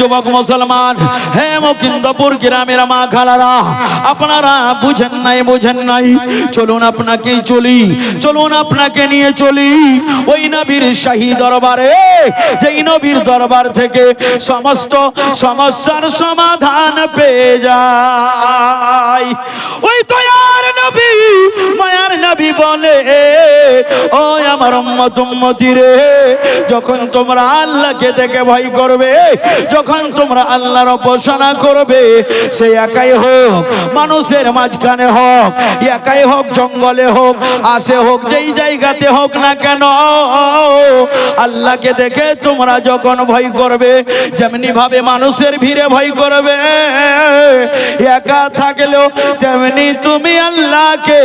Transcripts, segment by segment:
যুবক মুসলমান, হে মুকিন্দপুর গ্রামের মা খালারা, আপনারা বুঝেন নাই বুঝেন নাই। চলুন আপনাকে চলি, চলুন আপনাকে নিয়ে চলি। ওই নবীর শাহী দরবারে, যেই নবীর দরবার থেকে সমস্ত সমস্যার সমাধান পেয়ে যায়। ওই দয়ার নবী, মায়ার নবী বলে, ও আমার উম্মত রে, যখন তোমরা আল্লাহকে দেখে ভয় করবে, যখন তোমরা আল্লাহর উপাসনা করবে, সে একাই হোক, মানুষের মাঝখানে হোক, একাই হোক, জঙ্গলে হোক, আসে হোক, যেই জায়গাতে হোক না কেন, আল্লাহকে দেখে তোমরা যখন ভয় করবে যেমনি ভাবে মানুষের ভিড়ে ভয় করবে, একা থাকলেও তেমনি তুমি আল্লাহকে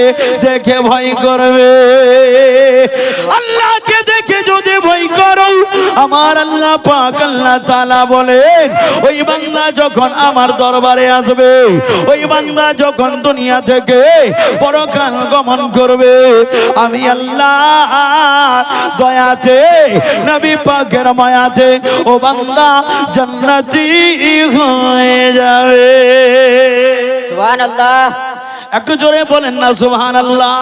দেখে ভয় করবে। আল্লাহকে দেখে যদি ভয় করো, আমার আল্লাহ পাক আল্লাহ তাআলা বলেন, ওই বান্দা যখন আমার দরবারে আসবে, ওই বান্দা যখন দুনিয়া থেকে পরকাল গমন করবে, আমি আল্লাহ দয়াতে, নবী পাকের মায়াতে, ও বান্দা জান্নাতি হয়ে যাবে। সুবহানাল্লাহ। একটু জোরে বলেন না সুবহান আল্লাহ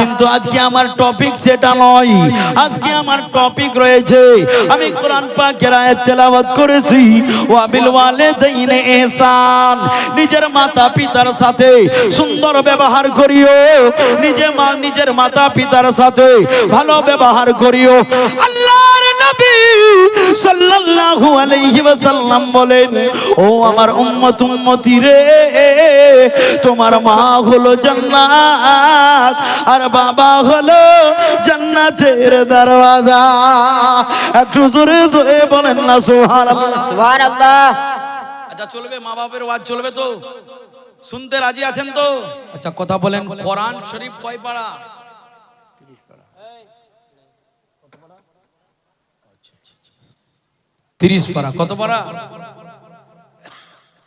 কিন্তু আজকে আমার টপিক সেটা নয়। আজকে আমার টপিক রয়েছে। আমি কোরআন পাকের আয়াত তেলাওয়াত করেছি। ওয়া বিল ওয়ালিদাইনি ইহসান নিজের মাতা পিতার সাথে সুন্দর ব্যবহার করিও। নিজে মা নিজের মাতা পিতার সাথে ভালো ব্যবহার করিও। আল্লাহর নবী সাল্লাল্লাহু আলাইহি ওয়াসাল্লাম বলেন ও আমার উম্মত উম্মতি রে তোমার মা হলো জান্নাত আর বাবা হলো জান্নাতের দরওয়াজা। একটু জোরে জোরে বলেন না সুবহানাল্লাহ। সুবহানাল্লাহ। আচ্ছা চলবে মা বাপের ওয়াজ চলবে তো? শুনতে রাজি আছেন তো? আচ্ছা কথা বলেন। কোরআন শরীফ কয় পারা তিরিশ পারা। কত পারা?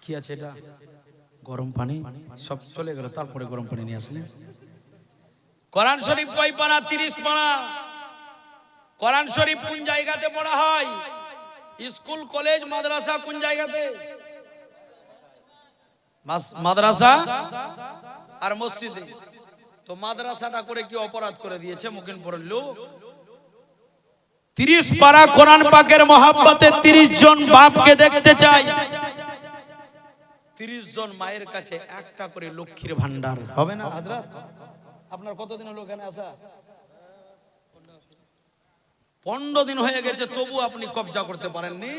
কি আছে এটা? গরম পানি? সব চলে গেল তারপরে গরম পানি নিয়ে আসলে কোরআন শরীফ কয় পারা? তিরিশ পারা। কোরআন শরীফ কোন জায়গাতে পড়া হয়? স্কুল কলেজ মাদ্রাসা কোন জায়গাতে? মাদ্রাসা আর মসজিদে। তো মাদ্রাসাটা করে কি অপরাধ করে দিয়েছে? মুকিনপুরের লোক। তিরিশ পারা কোরআন পাকের মহাব্বতে তিরিশ জন বাপকে দেখতে চাই। তিরিশ জন মায়ের কাছে একটা করে লক্ষ্মীর ভান্ডার হবে না হাজরাত? আপনার কতদিন হলো এখানে আসা? পনেরো দিন হয়ে গেছে তবু আপনি কবজা করতে পারেননি।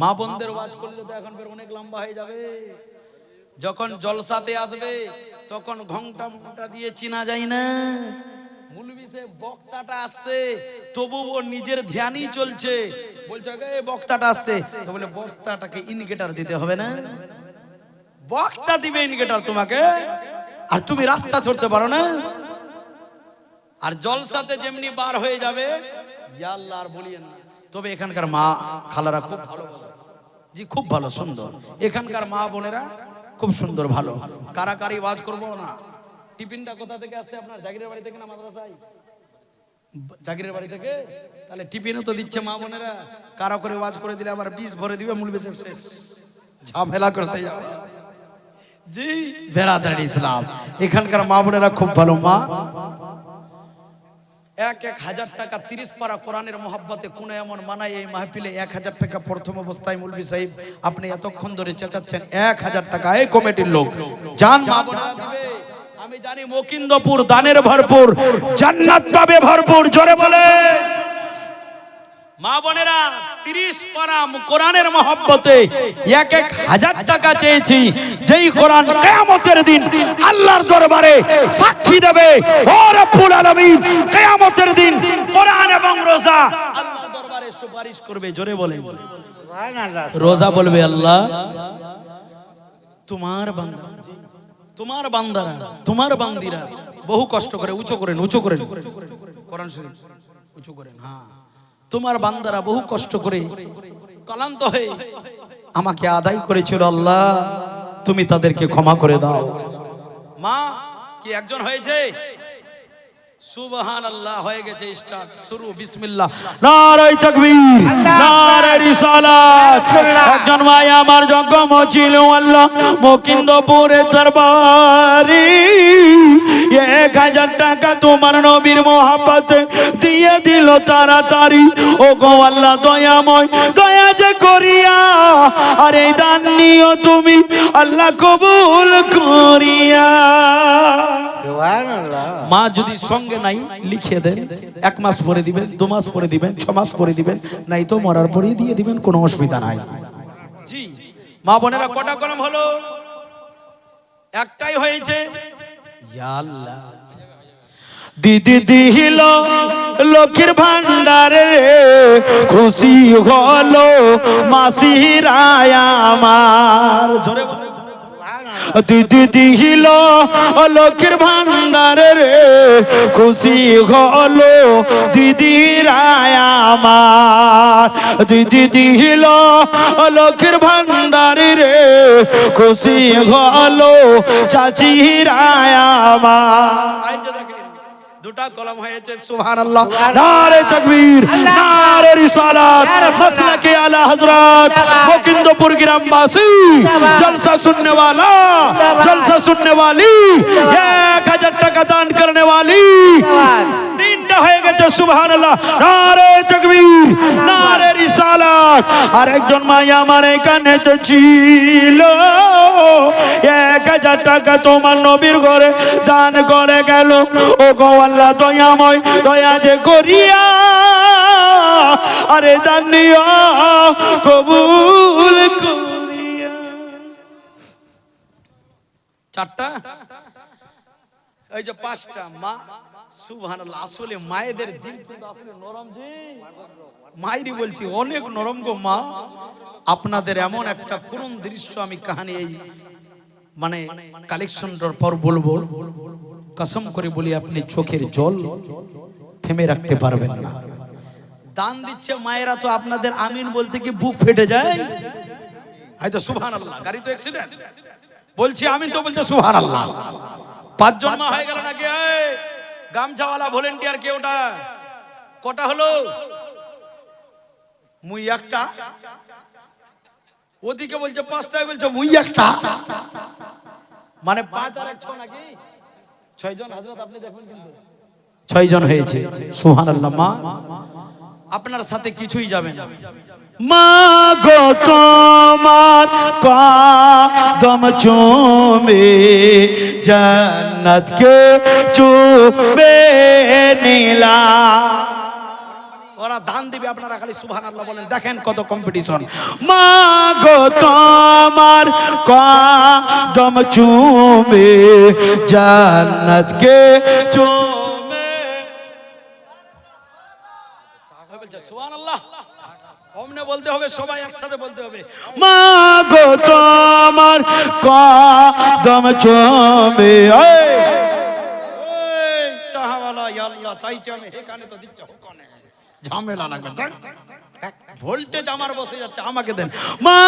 মা বোনদের ওয়াজ করলে তো এখন ফের অনেক লম্বা হয়ে যাবে। যখন জলসাতে আসবে তখন ঘংটা মংটা দিয়ে চিনা যায় না। বক্তাটা আসছে নিজের ধ্যানই চলছে। বলছে "এ, বক্তাটা আসছে। বক্তাটাকে ইন্ডিকেটার দিতে হবে না। বক্তা দিবে ইন্ডিকেটার তোমাকে আর তুমি রাস্তা ছড়তে পারো না। আর জলসাতে যেমনি বার হয়ে যাবে বলিয়েন তবে এখানকার মা খালারা খুব ভালো জি খুব ভালো সুন্দর। এখানকার মা বোনেরা খুব সুন্দর ভালো। কারাকারি ওয়াজ করব না? টিফিনটা কোথা থেকে আসছে আপনার? জাগিরের বাড়ি থেকে না মাদ্রাসায়? জাগিরের বাড়ি থেকে? তাহলে টিফিনও তো দিচ্ছে মা বোনেরা। কারা করে ওয়াজ করে দিলে আবার বিষ ভরে দিবে, মূল বেশে শেষ। ঝামেলা করতে যাবে। জি, বেরাদার ইসলাম। এখানকার মা বোনেরা খুব ভালো মা। এক এক হাজার টাকা তিরিশ পারা কোরআনের কোন এমন মানায় এই মাহফিলে এক হাজার টাকা প্রথম অবস্থায় মুলবি সাহেব আপনি এতক্ষণ ধরে চেঁচাচ্ছেন, এক হাজার টাকা এই কমিটির লোক। জান মা বোনেরা, দিবে। আমি জানি মকিন্দপুর দানের ভরপুর জান্নাত পাবে ভরপুর জোরে বলে। মা বোনেরা তিরিশ পারা কোরআনের মহব্বতে এক এক হাজার টাকা চেয়েছি যেই কোরআন কেয়ামতের দিন আল্লাহর দরবারে সাক্ষী দেবে। ও রব্বুল আলামিন কেয়ামতের দিন কোরআন এবং রোজা আল্লাহর দরবারে সুপারিশ করবে জোরে বলে। রোজা বলবে আল্লাহ তোমার বান্দা। তোমার বান্দারা, তোমার বান্দিরা বহু কষ্ট করে, উঁচু করেন উঁচু করেন। কোরআন শরীফ, উঁচু করেন হ্যাঁ। তোমার বান্দারা বহু কষ্ট করে কলান্ত হয়ে আমাকে আদায় করেছিল আল্লাহ, তুমি তাদেরকে ক্ষমা করে দাও। মা, কি একজন হয়েছে? সুবহান আল্লাহ হয়ে গেছে স্টার্ট শুরু বিসমিল্লাহ। নারাই তাকবীর নারাই রিসালাত। একজন ভাই আমার জগম ছিল আল্লাহ মকিন্দপুরে দরবারি। এক হাজার টাকা তোমার নবীর মোহাব্বত দিয়ে দিল তাড়াতাড়ি। ও গো আল্লাহ দয়াময় দয়া যে করিয়া। আর এই দান নিও তুমি আল্লাহ কবুল করিয়া। মা যদি সঙ্গে নাই, লিখে দেন। এক মাস পরে দিবেন, দু মাস পরে দিবেন, ছ মাস পরে দিবেন, নাই তো মরার পরেই দিয়ে দিবেন, কোনো অসুবিধা নাই। মা বোনেরা, কটা কলম হলো? একটাই হয়েছে। দিদি দিহিল লক্ষ্মীর ভান্ডারে খুশি হলো মাসিরা আমার জোরে। দিদি দিহিল লক্ষ্মীর ভান্ডার রে, খুশি হলো দিদি আমার। দিদি দিহিল লক্ষ্মীর ভান্ডার রে, খুশি হলো চাচি রায় আমার। দুটা কলম হয়েছে সুবহানাল্লাহ নারে তাকবীর নারে রিসালাত মাসলাকে আলা হযরত মুকিন্দপুর গ্রামবাসী জলসা सुनने वाला जलसा सुनने वाली एक हजार টাকা দান करने वाली তিনটা হয়ে গেছে, সুবহানাল্লাহ। নারে তাকবীর, নারে রিসালাত। আর একজন মাই আমার এখানে তো ছিল। এক হাজার টাকা তোমার নবীর ঘরে দান করে গেল। ও গো আল্লাহ, দয়াময়, দয়া যে করিয়া। আরে দান নিও কবুল করিয়া। চারটা? এই যে পাঁচটা, মা আসলে মায়েদের দিল কিন্তু আসলে নরম জি মাইরি বলছি অনেক নরম গো মা। আপনাদের এমন একটা করুণ দৃশ্য আমি কাহানি এই মানে কালেকশনটার পর বলব। কসম করে বলি আপনি চোখের জল থেমে রাখতে পারবেন না। দান দিচ্ছে মায়েরা তো আপনাদের আমিন বলতে কি বুক ফেটে যায়। হয়তো সুবহান আল্লাহ গাড়ি তো অ্যাক্সিডেন্ট বলছি আমি তো বলতে সুবহান আল্লাহ পাঁচজন মা হয়ে গেল নাকি? গামছাওয়ালা ভলেন্টিয়ার কে ওটা? কটা হলো? মুই একটা। ওদিকে বলছে পাঁচটায় বলছে মুই একটা। মানে পাঁচ আর ছ নাকি? ছয় জন হাজরত, আপনি দেখবেন কিন্তু। ছয় জন হয়েছে। সুহান মা। আপনার সাথে কিছুই যাবে না। মা গো তোমার কদম চুমে জান্নাত কে চুপে নীলা। ওরা দান দিবে আপনারা খালি সুভান আল্লাহ বলেন। দেখেন কত কম্পিটিশন মা গো তোমার কদম চুমে জান্নাত কে চুমে বলতে হবে সবাই একসাথে বলতে হবে। মা গো তোমার কদম চুমে এই। এই চাহাওয়ালা আল্লাহ চাইছে আমি এখানে তো দিচ্ছে হোকনে ঝামেলা লাগবে ভোল্টেজ আমার বসে যাচ্ছে আমাকে দেন। মা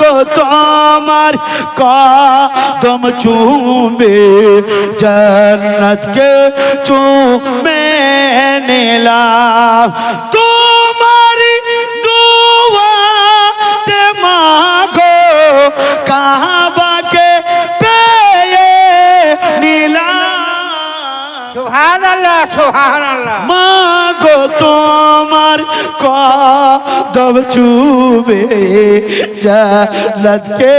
গো তোমার কদম চুমে জান্নাত কে চুমে নিলাম। তোমারি সুবহানাল্লাহ। গো তোমার কদম চুবে জান্নাতকে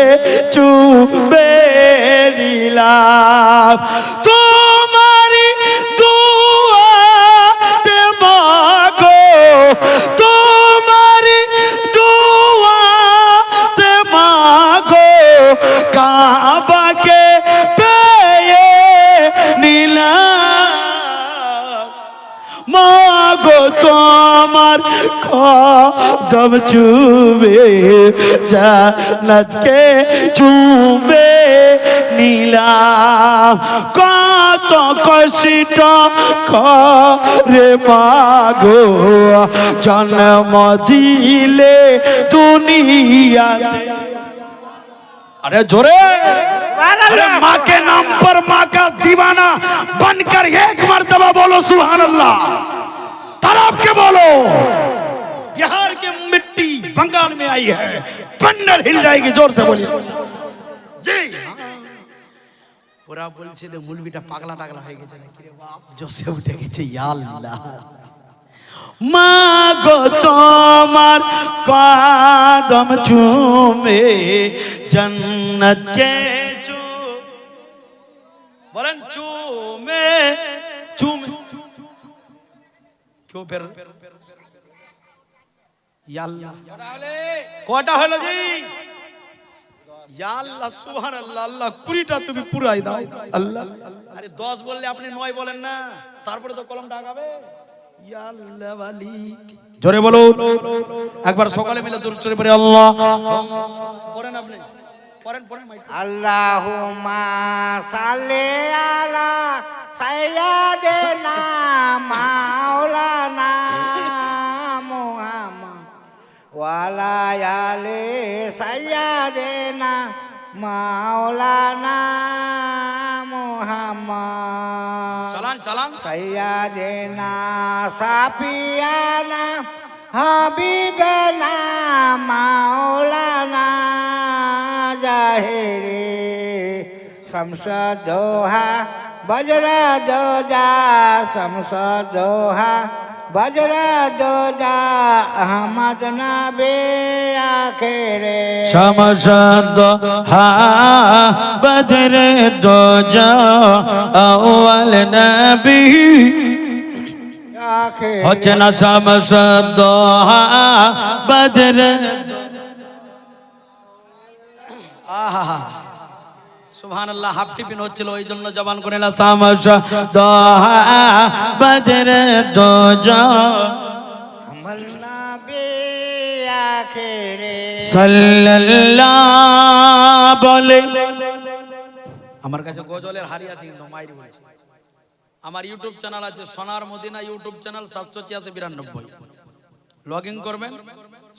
চুবে নিলাম। তোমারি দুয়াতে মাগো তোমারি মাগো তোমার কদম চুবে, জান্নাতকে চুবে নীলাম। কত কষ্ট করে মাগো, জন্ম দিলে দুনিয়াতে। আরে জোরে। अरे माँ के नाम पर माँ का दीवाना बनकर एक मर्तबा बोलो सुभान अल्लाह तरफ के बोलो बिहार की मिट्टी बंगाल में आई है बंडल हिल जाएगी जोर से बोलिए জি ওরা বলছে যে মুলবিটা পাগলা টাগলা হয়ে গেছে নাকি রে বাপ জোসে উঠে গেছে ইয়া আল্লাহ মা গো তোমার কদম চুমে জন্নত কে কেউ ইয়া কটা হলো জি? আল্লাহ সুবহানাল্লাহ আল্লাহ কুড়িটা তুমি পুরাই দাও আল্লাহ। আরে দশ বললে আপনি নয় বলেন না তারপরে তো ইয়া জোরে বলো একবার সকালে মিলে দূর চলে পড়ে আল্লাহ। পড়েন আপনি। পড়েন পড়েন মাইক আল্লাহুম্মা সাল্লি আলা সাইয়্যিদিনা মাওলানা মুহাম্মদ ওয়ালা আলি সাইয়্যিদিনা মাওলানা মুহাম্মদ। চালান চালান। সৈয়াদেনা সাপিয়ানা হাবিবেনা মাওলানা জাহেরে শমসদোহা বজ্র দোজা শমসদোহা বজ্র দোজা আহমদ নবে আখেরে। শমশদ হা বদর দোজা আউয়াল নবী। হচ্ছে না শমশদ হা বদর আহা। সুবহান আল্লাহ হাফ টিফিন হচ্ছিল ওই জন্য জবান করে না শমশদ হা বদর দোজা। আমল নবে আখেরে। সাল্লাল্লাহ বলে। আমার কাছে গজলের হারি আছে কিন্তু মাইরি বলছে আমার ইউটিউব চ্যানেল আছে সোনার মদিনা ইউটিউব চ্যানেল সাতশো ছিয়াশি বিরানব্বই। লগ ইন করবেন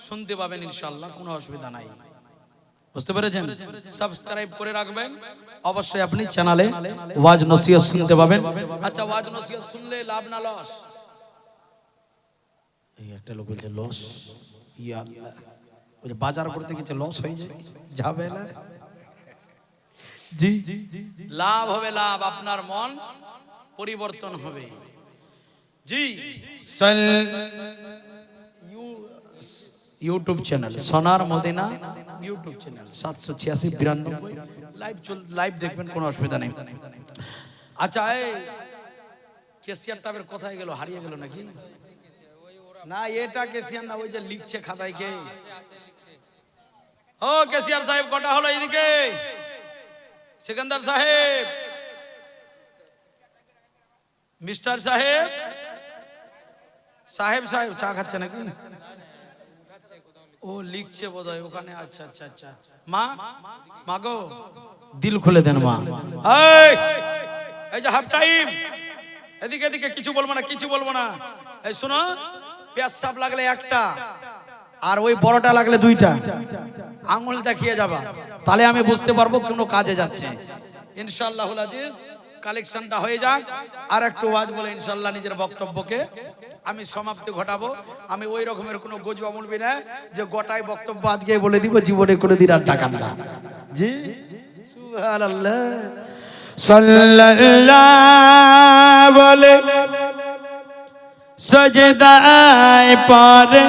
শুনতে পাবেন ইনশাল্লাহ কোনো অসুবিধা নাই। বুঝতে পেরেছেন? সাবস্ক্রাইব করে রাখবেন। অবশ্যই আপনি চ্যানেলে ওয়াজ নসিহত শুনতে পাবেন। আচ্ছা ওয়াজ নসিহত শুনলে লাভ না লস? এই একটা লোক বলছে লস? ইয়া আল্লাহ। ওই বাজার করতে গেছে লস হয়ে যাবে না? জি লাভ হবে লাভ। আপনার মন পরিবর্তন হবে। জি। সল YouTube channel Sonar Madina YouTube channel সাতশো ছিয়াশি, বিরানব্বই। লাইভ চল লাইভ দেখবেন, কোনো অসুবিধা নেই। আচ্ছা কেসিয়ার টাবের কোথায় গেল, হারিয়ে গেল নাকি? না, এটা কেসিয়ার না, ওই যে লিখছে খাতায় কে ও কেসিয়ার সাহেব, কটা হলো এইদিকে? সিকান্দার সাহেব। মিস্টার সাহেব। সাহেব সাহেব, চা খাচ্ছে নাকি? ও লিখছে বোধহয় ওখানে। আচ্ছা আচ্ছা আচ্ছা। মা মা গো, দিল খুলে দেন মা। এই যে হাফ টাইম। এদিকে এদিকে, কিছু বলব না, কিছু বলব না। এই শোনো, পেঁয়াজ সাপ লাগলে একটা, আর ওই বড়টা লাগলে দুইটা। আঙুল দেখিয়ে যাবা। তাহলে আমি বুঝতে পারব কোনো কাজে যাচ্ছে। ইনশাআল্লাহ আজিজ। কালেকশনটা হয়ে যাক। আর একটু ওয়াজ বলে ইনশাল্লাহ নিজের বক্তব্যকে আমি সমাপ্তি ঘটাবো। আমি ওই রকমের কোনো গজবা বলবি না যে গোটাই বক্তব্য আজকে বলে দিব, জীবনে কোনো দিন আর টাকা না। জি? বলে, সজদায় পরে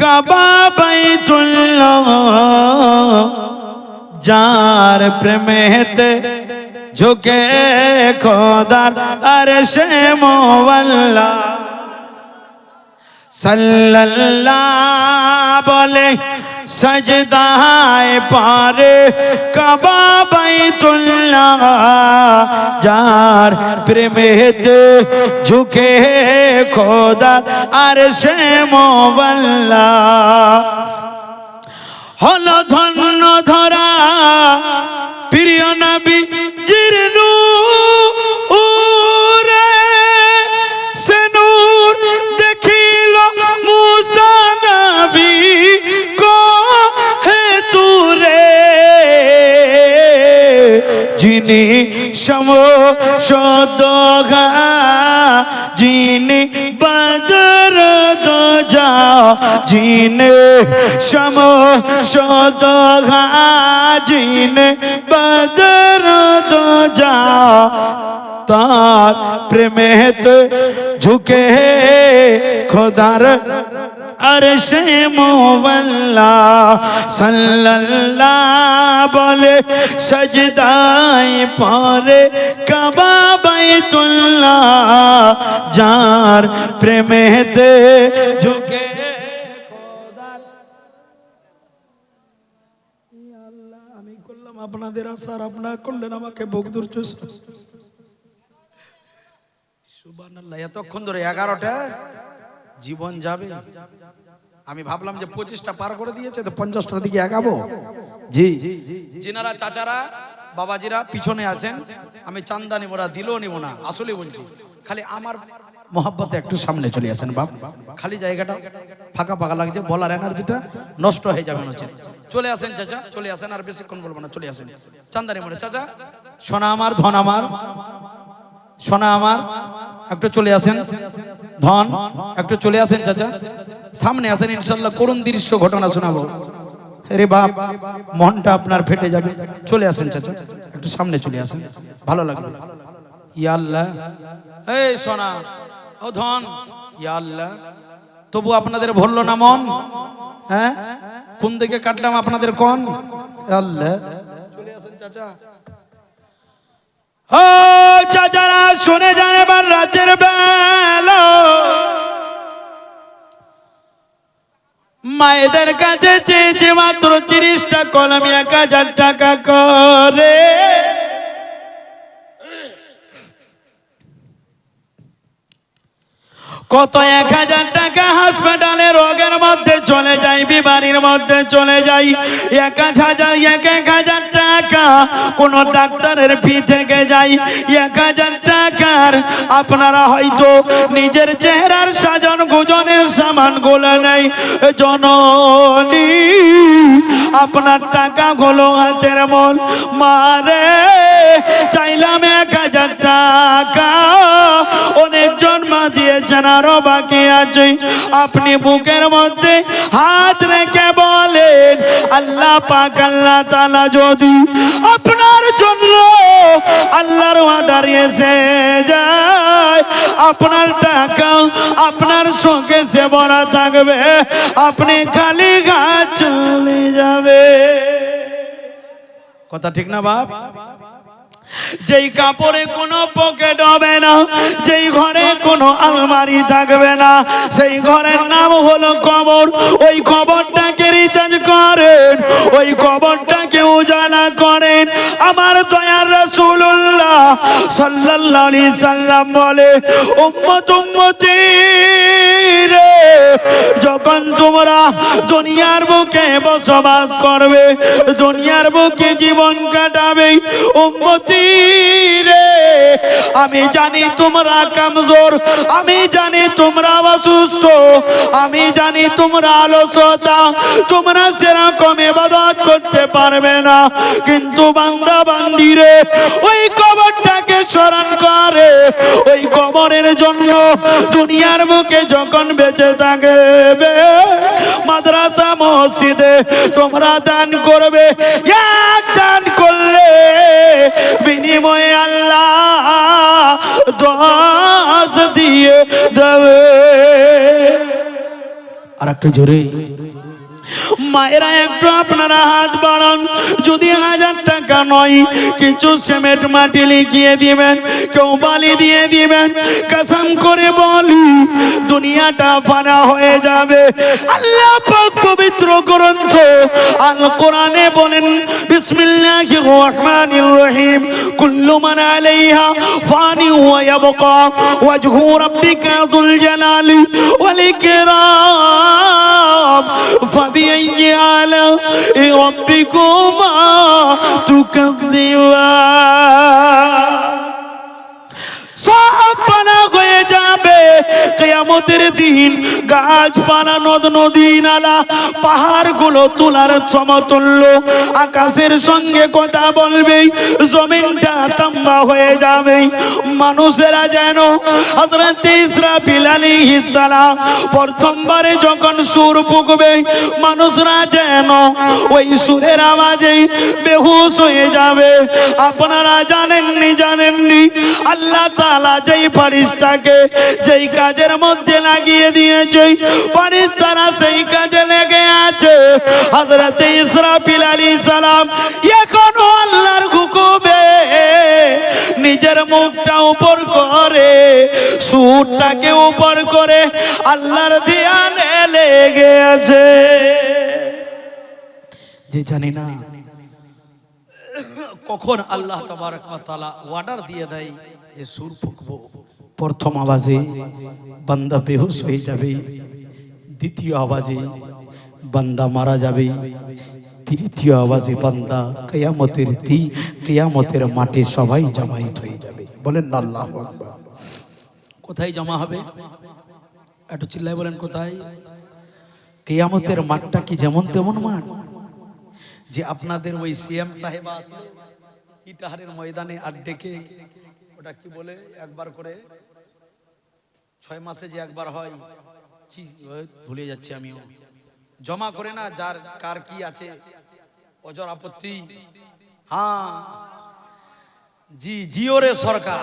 কাবা বাইতুল্লাহ, যার প্রেমেতে ঝুঁকে খোদার আর সে মোয়াল্লা। সাল্লাল্লাহ বলে, সজদায় পারে কাবা বাইতুল্লাহ, যার প্রেমেতে ঝুঁকে খোদা আর সে মোবাল্লা হলো ধন্য ধরা, প্রিয় নবী যিনি সমসদগা যিনি বদর দোজা যিনি সমসদগা যিনি বদর দোজা তার প্রেমেতে ঝুঁকে খোদার আরশে মোবাল্লা সাল্লাল্লাহ বলে সজদাই পরে কাবা বাইতুল্লাহ, যার প্রেমেতে ঝুঁকে আপনাদের আশার আপনার করলেন আমাকে বুক বগদুর সুবহানাল্লাহ, এতক্ষণ ধরে এগারোটা? জীবন যাবে। আমি ভাবলাম যে পঁচিশটা পার করে দিয়েছে, তো পঞ্চাশটার দিকে এগাবো জি জিনারা, চাচারা, বাবাজিরা পিছনে আছেন। আমি চান্দা নিব না, দিলেও নিব না, আসলে বলছি। খালি আমার মহাব্বতে একটু সামনে চলে আসেন, বাপ। খালি জায়গাটা ফাঁকা ফাঁকা লাগছে, বলার এনার্জিটা নষ্ট হয়ে যাবে হচ্ছে চলে আসেন, চাচা, চলে আসেন, আর বেশিক্ষণ বলব না, চলে আসেন। চান্দা চান্দানি মনে চাচা। সোনা আমার, ধন আমার। সোনা আমার, একটু চলে আসেন। ধন, একটু চলে আসেন চাচা। সামনে আসেন, ইনশাল্লাহ করুণ দৃশ্য ঘটনা শোনাবো। রে বাপ, মনটা আপনার ফেটে যাবে। চলে আসেন চাচা, একটু সামনে চলে আসেন। ভালো লাগল। ইয়া আল্লাহ। এই সোনা, ও ধন, ইয়া আল্লাহ। তবু আপনাদের ভরলো না মন? হ্যাঁ? কোন দিকে কাটলাম আপনাদের কোন? আল্লাহ। চলে আসেন চাচা। ও চাচারা, শুনে যান এবার রাতের বেলা। মায়েদের কাছে চেয়েছে মাত্র তিরিশটা কলমিয়া এক হাজার টাকা করে। কত এক হাজার টাকা হাসপাতালে রোগের মধ্যে চলে যায় বিমারির মধ্যে চলে যাই। এক হাজার, এক এক হাজার টাকা কোন ডাক্তারের ফি থেকে যায় এক হাজার টাকার আপনারা হয়তো নিজের চেহারার সাজন গুজনের সামানগুলো নেই জননী, আপনার টাকা গুলো হাতের মন মারে। চাইলাম এক হাজার টাকা দিয়েছেন আরও বাকি আছে। আপনি বুকের মধ্যে হাত রেখে বলেন, আল্লাহ পাক, আল্লাহ তালা যদি আপনার জন্য আল্লাহর অর্ডার এসে যায়, আপনার টাকা আপনার সঙ্গে সে থাকবে, আপনি খালি গাছ চলে যাবে। কথা ঠিক না বাপ? যেই কাপড়ে কোনো পকেট হবে না, যেই ঘরে কোনো আলমারি থাকবে না, সেই ঘরের নাম হলো কবর। ওই কবরটাকে রিচার্জ করেন, ওই কবরটাকে উজালা করেন। আমার দয়ার রাসূলুল্লাহ সাল্লাল্লাহু আলাইহি সাল্লাম বলে, উম্মত উম্মতি রে যখন তোমরা দুনিয়ার বুকে বসবাস করবে, দুনিয়ার বুকে জীবন কাটাবে উম্মতি রে আমি জানি তোমরা কমজোর, আমি জানি তোমরা অসুস্থ, আমি জানি তোমরা আলসতা তোমরা সেরকম ইবাদত করতে পারবে না, কিন্তু বান্দা বান্দিরে ওই কবরটাকে স্মরণ করে, ওই কবরের জন্য দুনিয়ার বুকে যখন বেঁচে থাকবে, মাদ্রাসা, মসজিদে তোমরা দান করবে, এক দান করলে বিনিময়ে আল্লাহ দশ দিয়ে দেবে। আর একটা জোরে। মায়েরা একটু আপনারা হাত বাড়ান। যদি হাজার টাকা নয়, কিছু সিমেন্ট মাটি লিখিয়ে দিবেন, কেউ বালি দিয়ে দিবেন, কসম করে বলি, দুনিয়াটা ফানা হয়ে যাবে। আল্লাহ পবিত্র গ্রন্থ আল কোরআনে বলেন, বিসমিল্লাহির রহমানির রহিম, কুল্লু মান আলাইহা ফানি ওয়া ইয়াবকা, ওয়াজহু রাব্বিকা যুল জালালি ওয়াল ইকরাম فبأي آلاء ربكما تكذبان সব পানা হয়ে যাবে কেয়ামত কেয়ামতের দিন গাছপালা নদ নদী নালা, পাহাড়গুলো তোলার সমতুল্য। আকাশের সঙ্গে কথা বলবে, জমিনটা তাম্বা হয়ে যাবে। মানুষেরা যেন হযরত ইসরাফিল সালাম প্রথমবারে যখন সুর ফুঁকবে, মানুষরা যেন ওই সুরের আওয়াজে বেহুশ হয়ে যাবে। আপনারা জানেননি জানেননি? আল্লাহ তাআলা যেই ফারিস্তাকে যেই কাজের মধ্যে লাগিয়ে দিয়েছে। ফারিস্তারা সেই কাজে লেগে আছে। হযরত ইসরাফিল আলাইহিস সালাম এখনও আল্লাহর হুকুমে নিজের মুখটা উপর করে, সুরটাকে উপর করে আল্লাহর ধ্যানে লেগে আছে। যে জানি না কখন আল্লাহ তাবারক ওয়া তাআলা অর্ডার দিয়ে দেয় যে সুর ফুঁকবো। প্রথম আওয়াজে বান্দা বেহুশ হয়ে যাবে। দ্বিতীয় আওয়াজে বান্দা মারা যাবে। তৃতীয় আওয়াজে বান্দা কেয়ামতের দি কেয়ামতের মাঠে সবাই জামাইত হয়ে যাবে। বলেন আল্লাহ কোথায় জমা হবে? একটু চিল্লায় বলেন, কোথায়? কেয়ামতের মাঠটা কি যেমন তেমন মাঠ? যে আপনাদের ওই সিএম সাহেব আছে, ইটাহারের ময়দানে আর ডেকে ওটা কি বলে? একবার করে ছয় মাসে যে একবার হয়, কি ভুলে যাচ্ছি আমিও। জমা করে না, যার কার কি আছে, অজর আপত্তি। হ্যাঁ জি, জিওরে সরকার।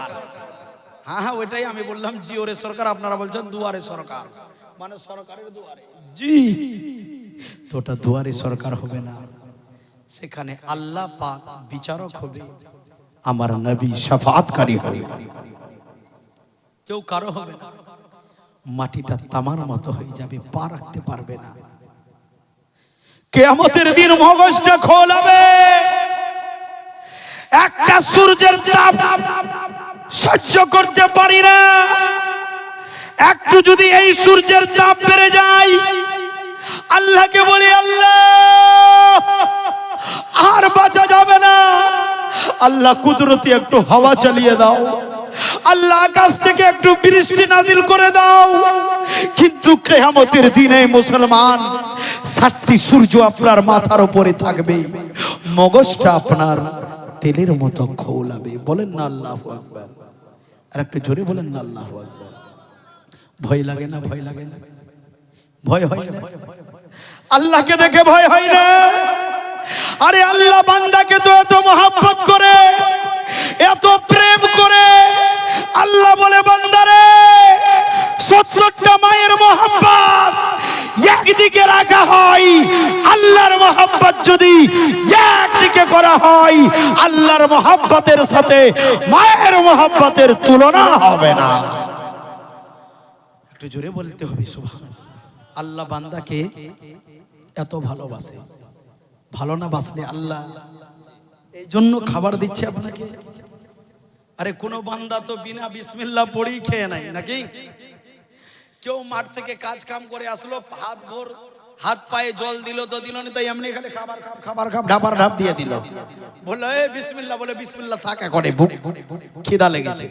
হ্যাঁ হ্যাঁ ওইটাই আমি বললাম, জিওরে সরকার, আপনারা বলছেন দুয়ারে সরকার। মানে সরকারের দুয়ারে। জি তো ওটা দুয়ারে সরকার হবে না। সেখানে আল্লাহ পাক বিচারক হবে, আমার নবী শাফাতকারী হবে। কেউ কারও হবে না। মাটিটা তামার মতো হয়ে যাবে, পা রাখতে পারবে না। কেয়ামতের দিন মগজটা খোলাবে। একটা সূর্যের তাপ সহ্য করতে পারি না। একটু যদি এই সূর্যের তাপ বেড়ে যায়, আল্লাহকে বলি, আল্লাহ, আর বাঁচা যাবে না। আল্লাহ কুদরতি একটু হাওয়া চালিয়ে দাও। আল্লাহ আকাশ থেকে একটু বৃষ্টি নাজিল করে দাও। কিন্তু কেয়ামতের দিনে মুসলমান সাতটি সূর্য আপনার মাথার উপরে থাকবে। মগজটা আপনার তেলের মতো খৌলাবে। বলেন না আল্লাহ আর একটু জোরে বলেন না আল্লাহ ভয় লাগে না, ভয় লাগে না? ভয় হয় না? আল্লাহকে দেখে ভয় হয় না? আরে আল্লাহ বান্দাকে তো এত মহাব্বত করে। এত প্রেম করে আল্লাহ বলে, বান্দারে, সত্তরটা মায়ের মহাব্বত একদিকে রাখা হয়, আল্লাহর মহাব্বত যদি একদিকে করা হয়, আল্লাহর মহাব্বতের সাথে মায়ের মহাব্বতের তুলনা হবে না। একটু জোরে বলতে হবে আল্লাহ বান্দাকে এত ভালোবাসে। ভালো না বাসলে আল্লাহ এই জন্য খাবার দিচ্ছে আপনাকে? আরে কোন বান্দা তো বিনা বিসমিল্লাহ পড়েই খেয়ে নাই নাকি? কেউ মাঠ থেকে কাজ কাম করে আসলো, হাত ভোর, হাত পায়ে জল দিল তো দিল না, তাই এমনি খালি খাবার খাব খাবার খাব ঢাবার ঢাপ দিয়ে দিল। বলল, এ বিসমিল্লাহ বলে, বিসমিল্লা থাকা করে খিদা লেগেছে।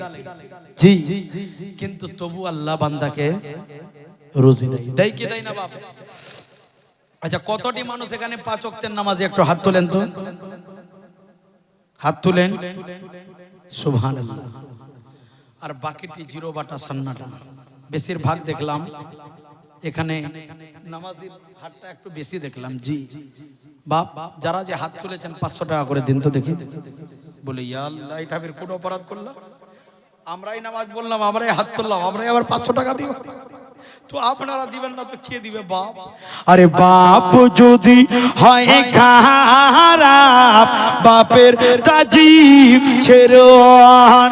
জি, কিন্তু তবু আল্লাহ বান্দাকে রোজি দেয়। দেয় কি, দেয় না বাপ? আচ্ছা কতটি মানুষ এখানে পাঁচ ওয়াক্তের নামাজে একটু হাত তোলেন তো? হাত তুলেন। সুভান আর বাকিটি জিরো বাটা সান্নাটা। বেশিরভাগ দেখলাম এখানে নামাজির হাতটা একটু বেশি দেখলাম। জি বাপ যারা যে হাত তুলেছেন পাঁচশো টাকা করে দিন তো দেখি। বলে ইয়া আল্লাহ এটা কোন অপরাধ করলাম? আমরাই নামাজ বললাম আমরাই হাত তুললাম আমরাই আবার পাঁচশো টাকা দিব। তো আপনারা দিবেন না তো কে দিবে বাপ? আরে বাপ যদি হয় খারাপ বাপের তাজিম ছেড়ো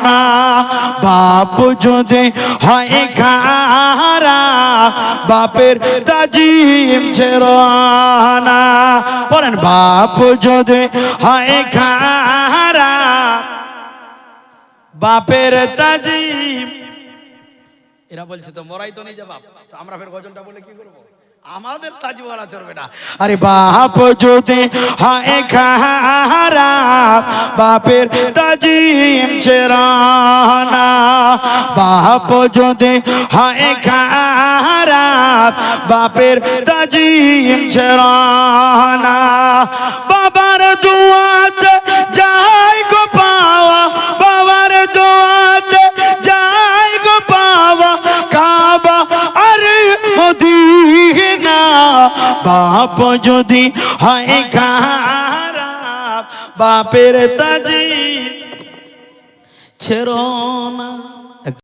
না। বাপ যদি হয় খারাপ বাপের তাজিম ছেড়ো না। বলেন বাপ যদি হয় খারাপ বাপের তাজিম এরা বলছে, তো মরাই তো নেই বাপ তো আমরা ফের গজলটা বলে কি করব? আমাদের তাজ বলা চলবে না। আরে বাপ যদি হয় খারাপ বাপের তাজিম চেরানা। বাপ যদি হয় খারাপ বাপের তাজিম চেরানা। বাবার দুয়াতে যাই গো বাপ যদি হয় খারাপ বাপের তাজি ছেড়ো না।